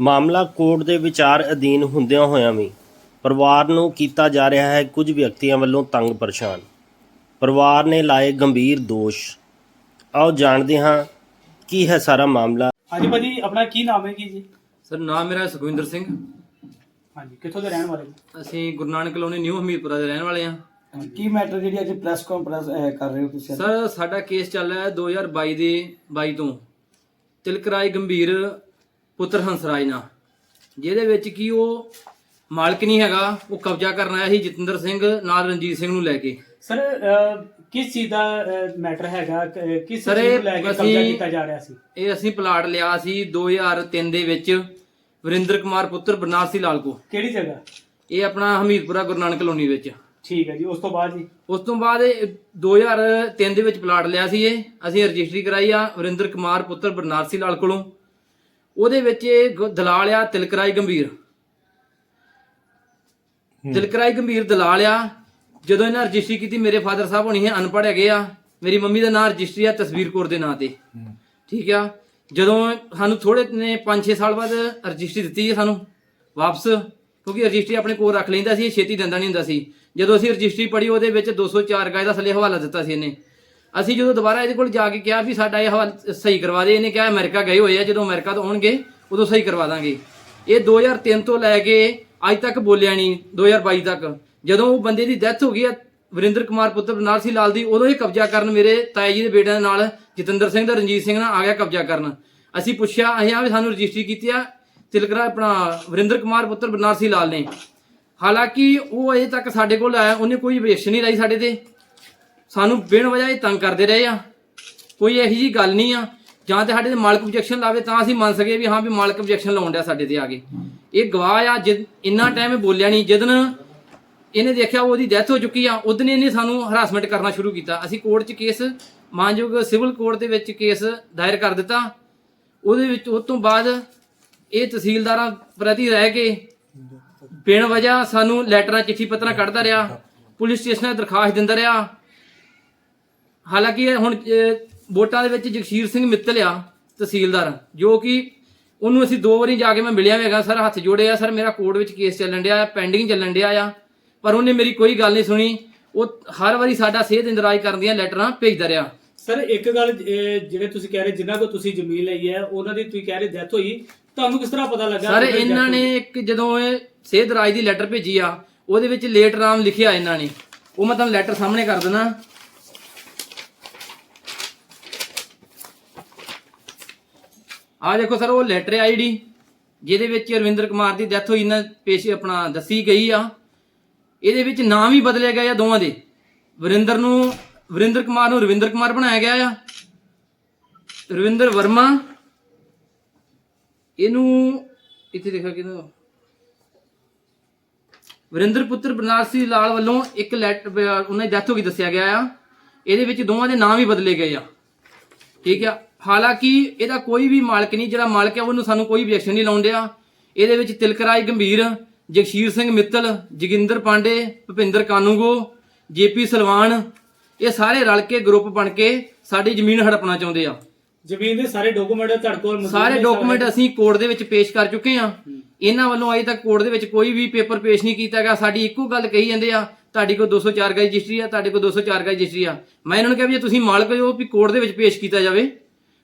ਮਾਮਲਾ ਕੋਰਟ ਦੇ ਵਿਚਾਰ ਅਧੀਨ ਹੁੰਦਿਆਂ ਹੋਇਆਂ ਵੀ ਪਰਿਵਾਰ ਨੂੰ ਕੀਤਾ ਜਾ ਰਿਹਾ ਹੈ ਕੁਝ ਵਿਅਕਤੀਆਂ ਵੱਲੋਂ ਤੰਗ ਪਰੇਸ਼ਾਨ। ਪਰਿਵਾਰ ਨੇ ਲਾਏ ਗੰਭੀਰ ਦੋਸ਼। ਆਓ ਜਾਣਦੇ ਹਾਂ ਕੀ ਹੈ ਸਾਰਾ ਮਾਮਲਾ। ਹਾਂਜੀ ਭਾਜੀ ਆਪਣਾ ਕੀ ਨਾਮ ਹੈ ਕੀ ਜੀ? ਸਰ ਨਾਮ ਮੇਰਾ ਸੁਖਵਿੰਦਰ ਸਿੰਘ। ਹਾਂਜੀ ਕਿੱਥੋਂ ਦੇ ਰਹਿਣ ਵਾਲੇ ਜੀ ਅਸੀਂ ਗੁਰੂ ਨਾਨਕ ਕਲੋਨੀ ਨਿਊ ਹਮੀਰਪੁਰਾ ਦੇ ਰਹਿਣ ਵਾਲੇ ਹਾਂ। ਕੀ ਮੈਟਰ ਜਿਹੜੀ ਅੱਜ ਪ੍ਰੈਸ ਕਾਨਫਰੰਸ ਕਰ ਰਹੇ ਹੋ ਤੁਸੀਂ ਸਰ ਸਾਡਾ ਕੇਸ ਚੱਲ ਰਿਹਾ ਹੈ 2022 ਦੇ 22 ਤੋਂ। ਤਿਲਕਰਾਏ ਗੰਭੀਰ ਪੁੱਤਰ ਹੰਸਰਾਜ ਨਾਲ। ਜਿਹਦੇ ਵਿੱਚ ਕੀ ਉਹ ਮਾਲਕ ਨਹੀਂ ਹੈਗਾ ਉਹ ਕਬਜ਼ਾ ਕਰਨ ਆਇਆ ਸੀ ਜਤਿੰਦਰ ਸਿੰਘ ਨਾਲ ਰਣਜੀਤ ਸਿੰਘ ਨੂੰ ਲੈ ਕੇ। ਸਰ ਕਿਸ ਚੀਜ਼ ਦਾ ਮੈਟਰ ਹੈਗਾ? ਕਿਸ ਚੀਜ਼ ਨੂੰ ਲੈ ਕੇ ਕਬਜ਼ਾ ਕੀਤਾ ਜਾ ਰਿਹਾ ਸੀ? ਇਹ ਅਸੀਂ ਪਲਾਟ ਲਿਆ ਸੀ 2003 ਦੇ ਵਿੱਚ ਵਰਿੰਦਰ ਕੁਮਾਰ ਪੁੱਤਰ ਬਰਨਾਰਸੀ ਲਾਲ ਕੋ। ਕਿਹੜੀ ਜਗ੍ਹਾ? ਇਹ ਆਪਣਾ ਹਮੀਰਪੁਰਾ ਗੁਰੂ ਨਾਨਕ ਕਲੋਨੀ ਵਿੱਚ। ਠੀਕ ਹੈ ਜੀ ਉਸ ਤੋਂ ਬਾਅਦ ਜੀ? ਉਸ ਤੋਂ ਬਾਅਦ ਇਹ 2003 ਦੇ ਵਿੱਚ ਪਲਾਟ ਲਿਆ ਸੀ ਇਹ। ਅਸੀਂ ਰਜਿਸਟਰੀ ਕਰਾਈ ਆ ਵਰਿੰਦਰ ਕੁਮਾਰ ਪੁੱਤਰ ਬਰਨਾਰਸੀ ਲਾਲ ਕੋਲੋਂ। ਉਹਦੇ ਵਿੱਚ ਇਹ ਗ- ਦਲਾਲ ਆ ਤਿਲਕਰਾਈ ਗੰਭੀਰ। ਤਿਲਕਰਾਈ ਗੰਭੀਰ ਦਲਾਲ ਆ ਜਦੋਂ ਇਹਨਾਂ ਰਜਿਸਟਰੀ ਕੀਤੀ ਮੇਰੇ ਫਾਦਰ ਸਾਹਿਬ ਹੋਣੀ ਹੈ ਅਨਪੜ੍ਹ ਹੈਗੇ ਆ ਮੇਰੀ ਮੰਮੀ ਦਾ ਨਾਮ ਰਜਿਸਟਰੀ ਆ ਤਸਵੀਰ ਕੌਰ ਦੇ ਨਾਂ ਤੇ। ਠੀਕ ਆ? ਜਦੋਂ ਸਾਨੂੰ ਥੋੜੇ ਨੇ 5-6 ਸਾਲ ਬਾਅਦ ਰਜਿਸਟਰੀ ਦਿੱਤੀ ਹੈ ਸਾਨੂੰ ਵਾਪਸ ਕਿਉਂਕਿ ਰਜਿਸਟਰੀ ਆਪਣੇ ਕੋਲ ਰੱਖ ਲੈਂਦਾ ਸੀ ਇਹ ਛੇਤੀ ਦਿੰਦਾ ਨਹੀਂ ਹੁੰਦਾ ਸੀ। ਜਦੋਂ ਅਸੀਂ ਰਜਿਸਟਰੀ ਪੜ੍ਹੀ ਉਹਦੇ ਵਿੱਚ 204 ਗਾਇ ਦਾ ਥੱਲੇ ਹਵਾਲਾ ਦਿੱਤਾ ਸੀ ਇਹਨੇ। ਅਸੀਂ ਜਦੋਂ ਦੁਬਾਰਾ ਇਹਦੇ ਕੋਲ ਜਾ ਕੇ ਕਿਹਾ ਵੀ ਸਾਡਾ ਇਹ ਹਵਾਲਾ ਸਹੀ ਕਰਵਾ ਦੇ, ਇਹਨੇ ਕਿਹਾ ਅਮਰੀਕਾ ਗਏ ਹੋਏ ਆ, ਜਦੋਂ ਅਮਰੀਕਾ ਤੋਂ ਆਉਣਗੇ, ਉਦੋਂ ਸਹੀ ਕਰਵਾ ਦਾਂਗੇ। ਇਹ 2003 ਤੋਂ ਲੈ ਕੇ ਅੱਜ ਤੱਕ ਬੋਲਿਆ ਨਹੀਂ 2022 ਤੱਕ। ਜਦੋਂ ਉਹ ਬੰਦੇ ਦੀ ਡੈਥ ਹੋ ਗਈ ਆ, ਵਰਿੰਦਰ ਕੁਮਾਰ ਪੁੱਤਰ ਬਰਨਾਲ ਸੀ ਲਾਲ ਦੀ, ਉਦੋਂ ਇਹ ਕਬਜ਼ਾ ਕਰਨ ਮੇਰੇ ਤਾਏ ਜੀ ਦੇ ਬੇਟਿਆਂ ਦੇ ਨਾਲ, ਜਤਿੰਦਰ ਸਿੰਘ ਦਾ, ਰਣਜੀਤ ਸਿੰਘ ਨਾਲ ਆ ਗਿਆ ਕਬਜ਼ਾ ਕਰਨ। ਅਸੀਂ ਪੁੱਛਿਆ, ਅਸੀਂ ਆ ਵੀ ਸਾਨੂੰ ਰਜਿਸਟਰੀ ਕੀਤੀ ਆ, ਤਿਲਕਰਾ ਆਪਣਾ ਵਰਿੰਦਰ ਕੁਮਾਰ ਪੁੱਤਰ ਬਨਾਰਸੀ ਲਾਲ ਨੇ। ਹਾਲਾਂਕਿ ਉਹ ਅਜੇ ਤੱਕ ਸਾਡੇ ਕੋਲ ਆਇਆ, ਉਹਨੇ ਕੋਈ ਵੇਸ਼ਨ ਨਹੀਂ ਲਾਈ ਸਾਡੇ ਤੇ। ਸਾਨੂੰ ਬਿਨ ਵਜ੍ਹਾ ਇਹ ਤੰਗ ਕਰਦੇ ਰਹੇ ਆ। ਕੋਈ ਇਹੋ ਜੀ ਗੱਲ ਨਹੀਂ ਆ। ਜਾਂ ਤੇ ਸਾਡੇ ਤੇ ਮਾਲਕ ਆਬਜੈਕਸ਼ਨ ਲਾਵੇ ਤਾਂ ਅਸੀਂ ਮੰਨ ਸਕੇ ਵੀ ਹਾਂ ਵੀ ਮਾਲਕ ਆਬਜੈਕਸ਼ਨ ਲਾਉਣ ਡਿਆ ਸਾਡੇ ਤੇ ਆ ਕੇ। ਇਹ ਗਵਾਹ ਆ ਜਿ- ਇੰਨਾ ਟਾਈਮ ਬੋਲਿਆ ਨਹੀਂ ਜਦਨ ਇਹਨੇ ਦੇਖਿਆ ਉਹਦੀ ਡੈਥ ਹੋ ਚੁੱਕੀ ਆ ਉਦੋਂ ਇਹਨੇ ਸਾਨੂੰ ਹਰਾਸਮੈਂਟ ਕਰਨਾ ਸ਼ੁਰੂ ਕੀਤਾ। ਅਸੀਂ ਕੋਰਟ 'ਚ ਕੇਸ ਮਾਨਯੋਗ ਸਿਵਲ ਕੋਰਟ ਦੇ ਵਿੱਚ ਕੇਸ ਦਾਇਰ ਕਰ ਦਿੱਤਾ। ਉਹਦੇ ਵਿੱਚ ਉਸ ਤੋਂ ਬਾਅਦ ਇਹ ਤਹਿਸੀਲਦਾਰਾਂ ਪ੍ਰਤੀ ਰਹਿ ਕੇ ਬਿਨ ਵਜ੍ਹਾ ਸਾਨੂੰ ਲੈਟਰਾਂ ਚਿੱਠੀ, ਪੱਤਰਾਂ ਕੱਢਦਾ ਰਿਹਾ। ਪੁਲਿਸ ਸਟੇਸ਼ਨਾਂ ਦਰਖਾਸਤ ਦਿੰਦਾ ਰਿਹਾ। ਹਾਲਾਂਕਿ ਇਹ ਹੁਣ ਅਹ, ਵੋਟਾਂ ਦੇ ਵਿੱਚ ਜਗਸ਼ੀਰ ਸਿੰਘ ਮਿੱਤਲ ਆ ਤਹਿਸੀਲਦਾਰ ਜੋ ਕਿ ਉਹਨੂੰ ਅਸੀਂ ਦੋ ਵਾਰੀ ਜਾ ਕੇ ਮੈਂ ਮਿਲਿਆ ਹੋਵੇਗਾ ਸਰ ਹੱਥ ਜੋੜੇ ਆ ਸਰ ਮੇਰਾ ਕੋਰਟ ਵਿੱਚ ਕੇਸ ਚੱਲਣ ਡਿਆ ਪੈਂਡਿੰਗ ਚੱਲਣ ਡਿਆ ਆ। ਪਰ ਉਹਨੇ ਮੇਰੀ ਕੋਈ ਗੱਲ ਨਹੀਂ ਸੁਣੀ। ਉਹ ਹਰ ਵਾਰੀ ਸਾਡਾ ਸਿਹਤ ਇੰਦਰਾਜ ਕਰਨ ਦੀਆਂ ਲੈਟਰਾਂ ਭੇਜਦਾ ਰਿਹਾ। ਸਰ ਇੱਕ ਗੱਲ ਅਹ, ਜਿਹੜੇ ਤੁਸੀਂ ਕਹਿ ਰਹੇ ਜਿਨ੍ਹਾਂ ਕੋ ਤੁਸੀਂ ਜ਼ਮੀਨ ਲਈ ਹੈ ਉਹਨਾਂ ਦੀ ਤੁਸੀਂ ਕਹਿ ਰਹੇ ਡੈਥ ਹੋਈ ਤੁਹਾਨੂੰ ਕਿਸ ਤਰ੍ਹਾਂ ਪਤਾ ਲੱਗਾ ਸਰ death ਇਹਨਾਂ ਹੋਈ? ਨੇ ਇੱਕ ਜਦੋਂ ਇਹ ਸਿਹਤ ਰਾਜ ਦੀ ਲੈਟਰ ਭੇਜੀ ਆ ਉਹਦੇ ਵਿੱਚ ਲੇਟ ਰਾਮ ਲਿਖਿਆ ਇਹਨਾਂ ਨੇ। ਉਹ ਮੈਂ ਤੁਹਾਨੂੰ ਲੈਟਰ ਸਾਹਮਣੇ ਕਰ ਦਿੰਦਾ। ਆ ਦੇਖੋ ਸਰ, ਉਹ ਲੈਟਰ ਆਈਡੀ ਜਿਹਦੇ ਵਿੱਚ ਰਵਿੰਦਰ ਕੁਮਾਰ ਦੀ ਡੈਥ ਹੋਈ ਨਾ ਪੇਸ਼ ਆਪਣਾ ਦੱਸੀ ਗਈ ਆ। ਇਹਦੇ ਵਿੱਚ ਨਾਮ ਵੀ ਬਦਲੇ ਗਏ ਆ ਦੋਵਾਂ ਦੇ। ਵਰਿੰਦਰ ਨੂੰ, ਵਰਿੰਦਰ ਕੁਮਾਰ ਨੂੰ ਰਵਿੰਦਰ ਕੁਮਾਰ ਬਣਾਇਆ ਗਿਆ ਆ। ਰਵਿੰਦਰ ਵਰਮਾ, ਇਹਨੂੰ, ਇੱਥੇ ਦੇਖੋ ਕਿਹਦਾ ਵਰਿੰਦਰ ਪੁੱਤਰ ਬਨਾਰਸੀ ਲਾਲ ਵੱਲੋਂ ਇੱਕ ਲੈਟਰ ਉਹਨਾਂ ਦੀ ਡੈਥ ਹੋ ਗਈ ਦੱਸਿਆ ਗਿਆ ਆ। ਇਹਦੇ ਵਿੱਚ ਦੋਵਾਂ ਦੇ ਨਾਮ ਵੀ ਬਦਲੇ ਗਏ ਆ। ਠੀਕ ਆ? ਹਾਲਾਂਕਿ ਇਹਦਾ ਕੋਈ ਵੀ ਮਾਲਕ ਨਹੀਂ ਜਿਹੜਾ ਮਾਲਕ ਹੈ ਉਹਨੂੰ ਸਾਨੂੰ ਕੋਈ objection ਨਹੀਂ ਲਾਉਣ ਡਿਆ। ਇਹਦੇ ਵਿੱਚ ਤਿਲਕਰਾਜ ਗੰਭੀਰ ਜਗਸ਼ੀਰ ਸਿੰਘ ਮਿੱਤਲ ਜੋਗਿੰਦਰ ਪਾਂਡੇ ਭੁਪਿੰਦਰ ਕਾਨੂੰਗੋ ਜੇਪੀ ਸਲਵਾਨ ਇਹ ਸਾਰੇ ਰਲ ਕੇ ਗਰੁੱਪ ਬਣ ਕੇ ਸਾਡੀ ਜ਼ਮੀਨ ਹੜਪਣਾ ਚਾਹੁੰਦੇ ਆ। ਜ਼ਮੀਨ ਦੇ ਸਾਰੇ ਡਾਕੂਮੈਂਟ ਤੁਹਾਡੇ ਕੋਲ ਸਾਰੇ ਡਾਕੂਮੈਂਟ ਅਸੀਂ ਕੋਰਟ ਦੇ ਵਿੱਚ ਪੇਸ਼ ਕਰ ਚੁੱਕੇ ਆ। ਇਹਨਾਂ ਵੱਲੋਂ ਅਜੇ ਤੱਕ ਕੋਰਟ ਦੇ ਵਿੱਚ ਕੋਈ ਵੀ ਪੇਪਰ ਪੇਸ਼ ਨਹੀਂ ਕੀਤਾ ਗਿਆ। ਸਾਡੀ ਇੱਕੋ ਗੱਲ ਕਹੀ ਜਾਂਦੇ ਆ ਤੁਹਾਡੀ ਕੋਲ 204 ਗਾਈ ਰਜਿਸਟਰੀ ਆ ਤੁਹਾਡੇ ਕੋਲ 204 ਗਾਈ ਰਜਿਸਟਰੀ ਆ। ਮੈਂ ਇਹਨਾਂ ਨੂੰ ਕਿਹਾ ਵੀ ਜੇ ਤੁਸੀਂ ਮਾਲਕ ਹੋ ਵੀ ਕੋਰਟ ਦੇ ਵਿੱਚ ਪੇਸ਼ ਕੀਤਾ ਜਾਵੇ।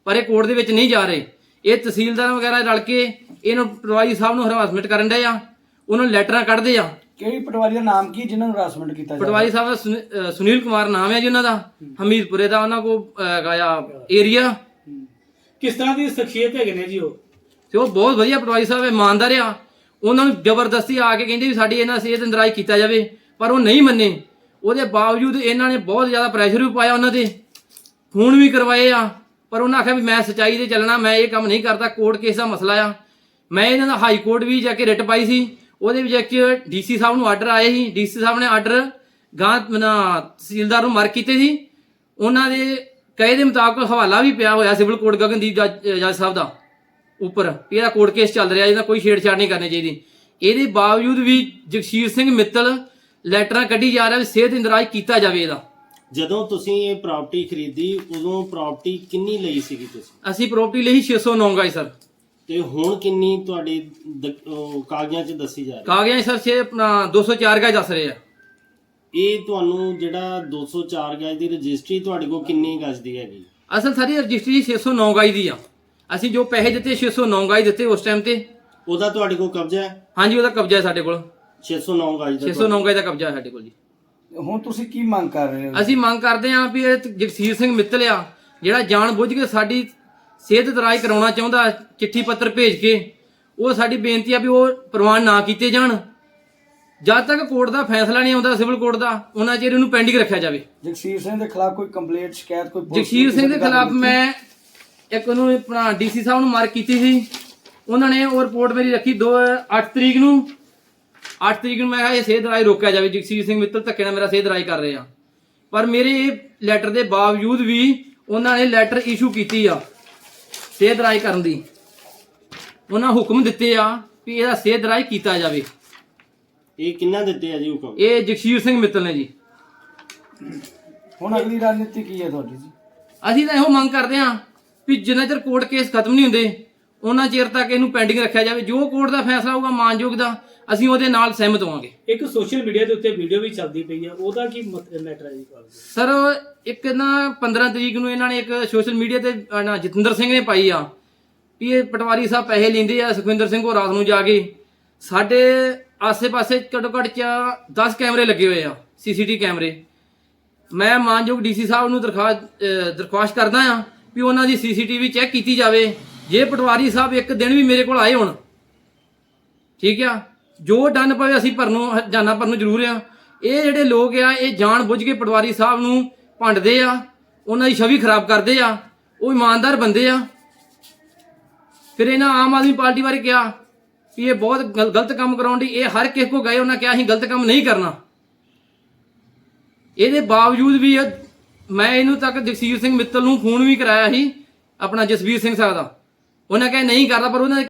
ਪਰ ਇਹ ਕੋਰਟ ਦੇ ਵਿੱਚ ਨਹੀਂ ਜਾ ਰਹੇ। ਇਹ ਤਹਿਸੀਲਦਾਰ ਵਗੈਰਾ ਰਲ ਕੇ ਇਹਨੂੰ ਪਟਵਾਰੀ ਸਾਹਿਬ ਨੂੰ ਹਰਾਸਮੈਂਟ ਕਰਨ ਡਏ ਆ। ਉਹਨਾਂ ਨੂੰ ਲੈਟਰਾਂ ਕੱਢਦੇ ਆ। ਕਿਹੜੀ ਪਟਵਾਰੀ ਦਾ ਨਾਮ ਕੀ ਜਿਨ੍ਹਾਂ ਨੂੰ ਹਰਾਸਮੈਂਟ ਕੀਤਾ ਜਾ ਪਟਵਾਰੀ ਸਾਹਿਬ ਦਾ ਸੁਨੀ- ਅਹ ਸੁਨੀਲ ਕੁਮਾਰ ਨਾਮ ਹੈ ਜੀ ਉਹਨਾਂ ਦਾ। ਹਮੀਦਪੁਰੇ ਦਾ ਉਹਨਾਂ ਕੋ ਹੈਗਾ ਏਰੀਆ। ਕਿਸ ਤਰ੍ਹਾਂ ਦੀ ਸ਼ਖਸੀਅਤ ਹੈਗੇ ਨੇ ਜੀ ਉਹ? ਤੇ ਉਹ ਬਹੁਤ ਵਧੀਆ ਪਟਵਾਰੀ ਸਾਹਿਬ ਇਮਾਨਦਾਰ ਆ। ਉਹਨਾਂ ਨੂੰ ਜ਼ਬਰਦਸਤੀ ਆ ਕੇ ਕਹਿੰਦੇ ਵੀ ਸਾਡੀ ਇਹਨਾਂ ਸਿਹਤ ਅੰਦਰਾਈ ਕੀਤਾ ਜਾਵੇ ਪਰ ਉਹ ਨਹੀਂ ਮੰਨੇ। ਉਹਦੇ ਬਾਵਜੂਦ ਇਹਨਾਂ ਨੇ ਬਹੁਤ ਜ਼ਿਆਦਾ ਪ੍ਰੈਸ਼ਰ ਵੀ ਪਾਇਆ ਉਹਨਾਂ ਤੇ। ਫੋਨ ਵੀ ਕਰਵਾਏ ਆ। ਪਰ ਉਹਨਾਂ ਆਖਿਆ ਵੀ ਮੈਂ ਸਚਾਈ ਤੇ ਚੱਲਣਾ, ਮੈਂ ਇਹ ਕੰਮ ਨਹੀਂ ਕਰਦਾ, ਕੋਰਟ ਕੇਸ ਦਾ ਮਸਲਾ ਆ। ਮੈਂ ਇਹਨਾਂ ਦਾ ਹਾਈ ਕੋਰਟ ਵੀ ਜਾ ਕੇ ਰਿਟ ਪਾਈ ਸੀ, ਉਹਦੇ ਵਿੱਚ ਇੱਕ ਡੀਸੀ ਸਾਹਿਬ ਨੂੰ ਆਰਡਰ ਆਏ ਸੀ। ਡੀਸੀ ਸਾਹਿਬ ਨੇ ਆਰਡਰ ਗਾਂ ਤਹਿਸੀਲਦਾਰ ਨੂੰ ਮਾਰ ਕੀਤੇ ਸੀ। ਉਹਨਾਂ ਦੇ ਕਹੇ ਦੇ ਮੁਤਾਬਕ ਹਵਾਲਾ ਵੀ ਪਿਆ ਹੋਇਆ ਸਿਵਲ ਕੋਰਟ ਗਗਨਦੀਪ ਜੱਜ ਸਾਹਿਬ ਦਾ ਉੱਪਰ। ਵੀ ਇਹਦਾ ਕੋਰਟ ਕੇਸ ਚੱਲ ਰਿਹਾ, ਇਹਦਾ ਕੋਈ ਛੇੜਛਾੜ ਨਹੀਂ ਕਰਨੀ ਚਾਹੀਦੀ। ਇਹਦੇ ਬਾਵਜੂਦ ਵੀ ਜਗਸ਼ੀਰ ਸਿੰਘ ਮਿੱਤਲ ਲੈਟਰਾਂ ਕੱਢੀ ਜਾ ਰਿਹਾ ਵੀ ਸਿਹਤ ਇੰਦਰਾਜ ਕੀਤਾ ਜਾਵੇ ਇਹਦਾ। ਜਦੋਂ ਤੁਸੀਂ ਇਹ ਪ੍ਰਾਪਰਟੀ ਖਰੀਦੀ ਉਦੋਂ ਪ੍ਰਾਪਰਟੀ ਕਿੰਨੀ ਲਈ ਸੀਗੀ ਤੁਸੀਂ? ਅਸੀਂ ਪ੍ਰਾਪਰਟੀ ਲਈ 609 ਗਾਈ ਸਰ ਤੇ ਹੁਣ ਕਿੰਨੀ ਤੁਹਾਡੀ ਦ- ਉਹ ਕਾਗਜ਼ਾਂ 'ਚ ਦੱਸੀ ਜਾ ਰਹੀ ਕਾਗਜ਼ਾਂ 'ਚ ਸਰ ਛੇ ਆਪਣਾ 204 ਗਾਜ ਦੱਸ ਰਹੇ ਆ। ਇਹ ਤੁਹਾਨੂੰ ਜਿਹੜਾ 204 ਗਜ ਦੀ ਰਜਿਸਟਰੀ ਤੁਹਾਡੇ ਕੋਲ ਕਿੰਨੀ ਗਜ ਦੀ ਹੈਗੀ? ਅਸਲ ਸਾਰੀ ਰਜਿਸਟਰੀ 609 ਗਾਜ ਦੀ ਆ। ਅਸੀਂ ਜੋ ਪੈਸੇ ਦਿੱਤੇ 609 ਗਾਜ ਦਿੱਤੇ ਉਸ ਟਾਈਮ ਤੇ। ਉਹਦਾ ਤੁਹਾਡੇ ਕੋਲ ਕਬਜ਼ਾ ਹੈ? ਹਾਂਜੀ ਉਹਦਾ ਕਬਜ਼ਾ ਹੈ ਸਾਡੇ ਕੋਲ। 609 ਗਜ ਦਾ 609 ਗਾਜ ਦਾ ਕਬਜ਼ਾ ਹੈ ਸਾਡੇ ਕੋਲ ਜੀ। ਹੁਣ ਤੁਸੀਂ ਕੀ ਮੰਗ ਕਰ ਰਹੇ ਹੋ? ਅਸੀਂ ਮੰਗ ਕਰਦੇ ਹਾਂ ਵੀ ਇਹ ਜਗਸੀਰ ਸਿੰਘ ਮਿੱਤਲ ਆ ਜਿਹੜਾ ਜਾਣ ਬੁੱਝ ਕੇ ਸਾਡੀ ਸਿਹਤ ਦਰਾਜ ਕਰਾਉਣਾ ਚਾਹੁੰਦਾ ਚਿੱਠੀ ਪੱਤਰ ਭੇਜ ਕੇ ਉਹ ਸਾਡੀ ਬੇਨਤੀ ਆ ਵੀ ਉਹ ਪ੍ਰਵਾਨ ਨਾ ਕੀਤੇ ਜਾਣ। ਜਦ ਤੱਕ ਕੋਰਟ ਦਾ ਫੈਸਲਾ ਨਹੀਂ ਆਉਂਦਾ ਸਿਵਲ ਕੋਰਟ ਦਾ ਉਹਨਾਂ ਚਿਰ ਇਹਨੂੰ ਪੈਂਡਿੰਗ ਰੱਖਿਆ ਜਾਵੇ। ਜਗਸੀਰ ਸਿੰਘ ਦੇ ਖਿਲਾਫ ਕੋਈ ਕੰਪਲੇਂਟ ਸ਼ਿਕਾਇਤ ਕੋਈ ਜਗਸੀਰ ਸਿੰਘ ਦੇ ਖਿਲਾਫ ਮੈਂ ਇੱਕ ਉਹਨੂੰ ਆਪਣਾ ਡੀਸੀ ਸਾਹਿਬ ਨੂੰ ਮਾਰਕ ਕੀਤੀ ਸੀ। ਉਹਨਾਂ ਨੇ ਉਹ ਰਿਪੋਰਟ ਮੇਰੀ ਰੱਖੀ 2 8 ਤਰੀਕ ਨੂੰ। 8 ਤਰੀਕ ਨੂੰ ਮੈਂ ਕਿਹਾ ਇਹ ਸੇਧ ਰਾਜ ਰੋਕਿਆ ਜਾਵੇ ਜਗਸੀਰ ਸਿੰਘ ਮਿੱਤਲ ਧੱਕੇ ਨਾਲ ਮੇਰਾ ਸੇਧ ਰਾਜ ਕਰ ਰਹੇ ਆ। ਪਰ ਮੇਰੇ ਇਹ ਲੈਟਰ ਦੇ ਬਾਵਜੂਦ ਵੀ ਉਹਨਾਂ ਨੇ ਲੈਟਰ ਇਸ਼ੂ ਕੀਤੀ ਆ ਸੇਧ ਰਾਜ ਕਰਨ ਦੀ। ਉਹਨਾਂ ਹੁਕਮ ਦਿੱਤੇ ਆ ਵੀ ਇਹਦਾ ਸੇਧ ਰਾਜ ਕੀਤਾ ਜਾਵੇ। ਇਹ ਕਿੰਨਾ ਦਿੱਤੇ ਆ ਜੀ ਹੁਕਮ? ਇਹ ਜਗਸੀਰ ਸਿੰਘ ਮਿੱਤਲ ਨੇ ਜੀ। ਹੁਣ ਅਗਲੀ ਰਣਨੀਤੀ ਕੀ ਹੈ ਤੁਹਾਡੀ ਜੀ? ਅਸੀਂ ਤਾਂ ਇਹੋ ਮੰਗ ਕਰਦੇ ਹਾਂ ਵੀ ਜਿੰਨਾ ਚਿਰ ਕੋਰਟ ਕੇਸ ਖਤਮ ਨਹੀਂ ਹੁੰਦੇ ਉਹਨਾਂ ਚਿਰ ਤੱਕ ਇਹਨੂੰ ਪੈਂਡਿੰਗ ਰੱਖਿਆ ਜਾਵੇ। ਜੋ ਕੋਰਟ ਦਾ ਫੈਸਲਾ ਹੋਊਗਾ ਮਾਨਯੋਗ ਦਾ ਅਸੀਂ ਉਹਦੇ ਨਾਲ ਸਹਿਮਤ ਹੋਵਾਂਗੇ। ਇੱਕ ਸੋਸ਼ਲ ਮੀਡੀਆ ਦੇ ਉੱਤੇ ਵੀਡੀਓ ਵੀ ਚੱਲਦੀ ਪਈ ਹੈ ਉਹਦਾ ਕੀ ਮੈਟਰ ਹੈ ਜੀ ਸਰ ਇੱਕ ਨਾ 15 ਤਰੀਕ ਨੂੰ ਇਹਨਾਂ ਨੇ ਇੱਕ ਸੋਸ਼ਲ ਮੀਡੀਆ ਤੇ ਨਾ ਜਤਿੰਦਰ ਸਿੰਘ ਨੇ ਪਾਈ ਆ ਵੀ ਇਹ ਪਟਵਾਰੀ ਸਾਹਿਬ ਪੈਸੇ ਲੈਂਦੇ ਆ ਸੁਖਵਿੰਦਰ ਸਿੰਘ ਉਹ ਰਾਤ ਨੂੰ ਜਾ ਕੇ। ਸਾਡੇ ਆਸੇ-ਪਾਸੇ ਘੱਟੋ ਘੱਟ ਚ 10 ਕੈਮਰੇ ਲੱਗੇ ਹੋਏ ਆ ਸੀਸੀਟੀ ਕੈਮਰੇ। ਮੈਂ ਮਾਨਯੋਗ ਡੀਸੀ ਸਾਹਿਬ ਨੂੰ ਦਰਖਾਸਤ ਦਰਖਾਸਤ ਕਰਦਾ ਆ ਵੀ ਉਹਨਾਂ ਦੀ ਸੀਸੀਟੀਵੀ ਚੈੱਕ ਕੀਤੀ ਜਾਵੇ। ਜੇ ਪਟਵਾਰੀ ਸਾਹਿਬ ਇੱਕ ਦਿਨ ਵੀ ਮੇਰੇ ਕੋਲ ਆਏ ਹੋਣ, ਠੀਕ ਆ, ਜੋ ਡਨ ਪਵੇ ਅਸੀਂ ਭਰਨ ਨੂੰ ਜਾਨਾ ਭਰਨ ਜ਼ਰੂਰ ਆ। ਇਹ ਜਿਹੜੇ ਲੋਕ ਆ, ਇਹ ਜਾਣ ਬੁੱਝ ਕੇ ਪਟਵਾਰੀ ਸਾਹਿਬ ਨੂੰ ਭੰਡਦੇ ਆ, ਉਹਨਾਂ ਦੀ ਛਵੀ ਖਰਾਬ ਕਰਦੇ ਆ, ਉਹ ਇਮਾਨਦਾਰ ਬੰਦੇ ਆ। ਫਿਰ ਇਹਨਾਂ ਆਮ ਆਦਮੀ ਪਾਰਟੀ ਬਾਰੇ ਕਿਹਾ ਵੀ ਇਹ ਬਹੁਤ ਗਲ- ਗਲਤ ਕੰਮ ਕਰਾਉਣ ਦੀ ਇਹ ਹਰ ਕਿਸੇ ਕੋ ਗਏ, ਉਹਨਾਂ ਕਿਹਾ ਅਸੀਂ ਗਲਤ ਕੰਮ ਨਹੀਂ ਕਰਨਾ। ਇਹਦੇ ਬਾਵਜੂਦ ਵੀ ਮੈਂ ਇਹਨੂੰ ਤੱਕ ਜਗਸੀਰ ਸਿੰਘ ਮਿੱਤਲ ਨੂੰ ਫੋਨ ਵੀ ਕਰਾਇਆ ਸੀ, ਆਪਣਾ ਜਸਵੀਰ ਸਿੰਘ ਸਾਹਿਬ ਦਾ। ਉਹਨਾਂ ਕਹੇ ਨਹੀਂ ਕਰਦਾ ਪਰ ਉਹਨਾਂ ਨੇ